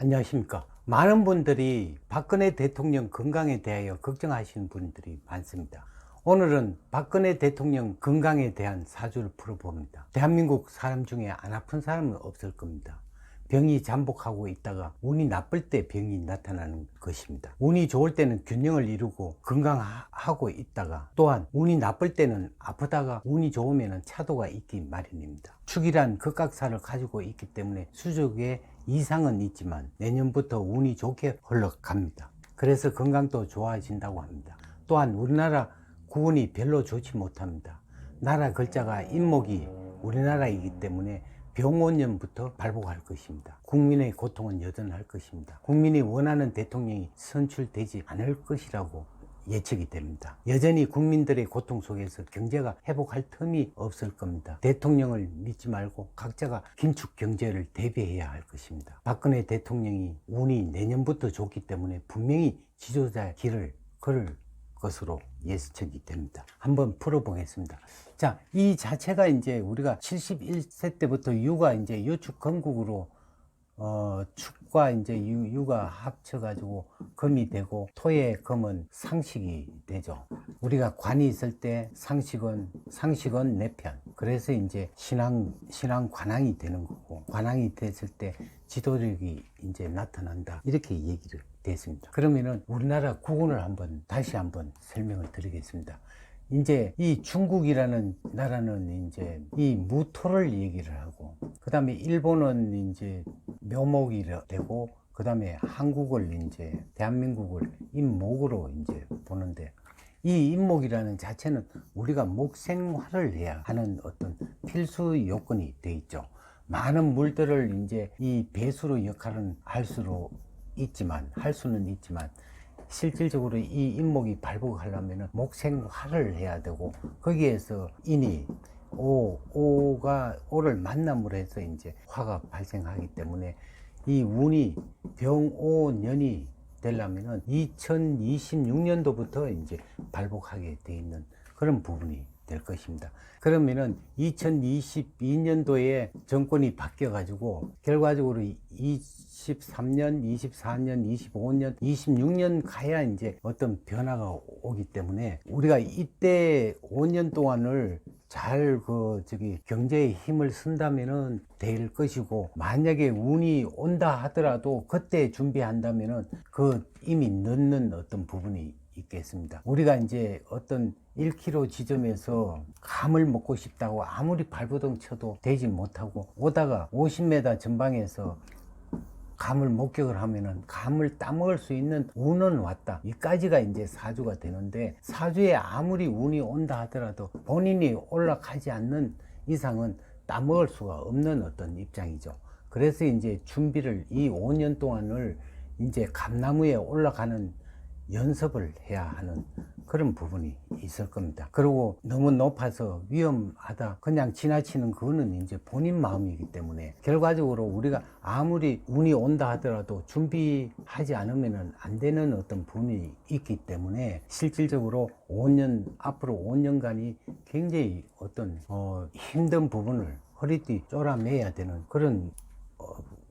안녕하십니까. 많은 분들이 박근혜 대통령 건강에 대하여 걱정하시는 분들이 많습니다. 오늘은 박근혜 대통령 건강에 대한 사주를 풀어봅니다. 대한민국 사람 중에 안 아픈 사람은 없을 겁니다. 병이 잠복하고 있다가 운이 나쁠 때 병이 나타나는 것입니다. 운이 좋을 때는 균형을 이루고 건강하고 있다가 또한 운이 나쁠 때는 아프다가 운이 좋으면 차도가 있기 마련입니다. 축이란 극각사를 가지고 있기 때문에 수족에 이상은 있지만 내년부터 운이 좋게 흘러갑니다. 그래서 건강도 좋아진다고 합니다. 또한 우리나라 구운이 별로 좋지 못합니다. 나라 글자가 인목이 우리나라이기 때문에 병원년부터 발복할 것입니다. 국민의 고통은 여전할 것입니다. 국민이 원하는 대통령이 선출되지 않을 것이라고 예측이 됩니다. 여전히 국민들의 고통 속에서 경제가 회복할 틈이 없을 겁니다. 대통령을 믿지 말고 각자가 긴축 경제를 대비해야 할 것입니다. 박근혜 대통령이 운이 내년부터 좋기 때문에 분명히 지도자의 길을 걸을 것으로 예측이 됩니다. 한번 풀어보겠습니다. 자, 이 자체가 이제 우리가 71세 때부터 유가 이제 요축 건국으로 어, 축과 이제 유, 유가 합쳐가지고 금이 되고 토의 금은 상식이 되죠. 우리가 관이 있을 때 상식은 상식은 내 편. 그래서 이제 신앙 신앙 관왕이 되는 거고 관왕이 됐을 때 지도력이 이제 나타난다 이렇게 얘기를 됐습니다. 그러면은 우리나라 국운을 한번 다시 한번 설명을 드리겠습니다. 이제 이 중국이라는 나라는 이제 이 무토를 얘기를 하고 그 다음에 일본은 이제 묘목이 되고 그 다음에 한국을 이제 대한민국을 임목으로 이제 보는데 이 임목이라는 자체는 우리가 목생활을 해야 하는 어떤 필수 요건이 돼 있죠. 많은 물들을 이제 이 배수로 역할은 할 수로 있지만 할 수는 있지만 실질적으로 이 인목이 발복하려면 목생화를 해야 되고 거기에서 인이 오, 오가 오를 만남으로 해서 이제 화가 발생하기 때문에 이 운이 병오년이 되려면은 2026년도부터 이제 발복하게 돼 있는 그런 부분이 될 것입니다. 그러면은 2022년도에 정권이 바뀌어 가지고 결과적으로 23년, 24년, 25년, 26년 가야 이제 어떤 변화가 오기 때문에 우리가 이때 5년 동안을 잘 그 저기 경제에 힘을 쓴다면은 될 것이고 만약에 운이 온다 하더라도 그때 준비한다면은 그 이미 늦는 어떤 부분이 있겠습니다. 우리가 이제 어떤 1km 지점에서 감을 먹고 싶다고 아무리 발버둥 쳐도 되지 못하고 오다가 50m 전방에서 감을 목격을 하면은 감을 따먹을 수 있는 운은 왔다. 이까지가 이제 사주가 되는데 사주에 아무리 운이 온다 하더라도 본인이 올라가지 않는 이상은 따먹을 수가 없는 어떤 입장이죠. 그래서 이제 준비를 이 5년 동안을 이제 감나무에 올라가는 연습을 해야 하는 그런 부분이 있을 겁니다. 그리고 너무 높아서 위험하다 그냥 지나치는 그거는 이제 본인 마음이기 때문에 결과적으로 우리가 아무리 운이 온다 하더라도 준비하지 않으면 안 되는 어떤 부분이 있기 때문에 실질적으로 5년 앞으로 5년간이 굉장히 어떤 어, 힘든 부분을 허리띠 쪼라매야 되는 그런 어,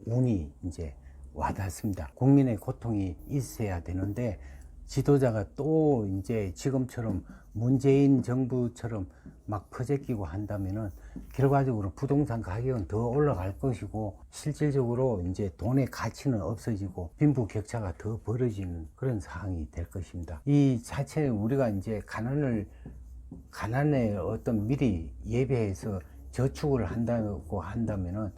운이 이제 와닿습니다. 국민의 고통이 있어야 되는데 지도자가 또 이제 지금처럼 문재인 정부처럼 막 퍼제끼고 한다면은 결과적으로 부동산 가격은 더 올라갈 것이고 실질적으로 이제 돈의 가치는 없어지고 빈부 격차가 더 벌어지는 그런 상황이 될 것입니다. 이 자체 우리가 이제 가난을 가난에 어떤 미리 예배해서 저축을 한다고 한다면은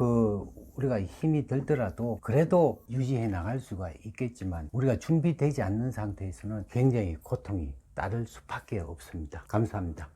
그 우리가 힘이 들더라도 그래도 유지해 나갈 수가 있겠지만 우리가 준비되지 않는 상태에서는 굉장히 고통이 따를 수밖에 없습니다. 감사합니다.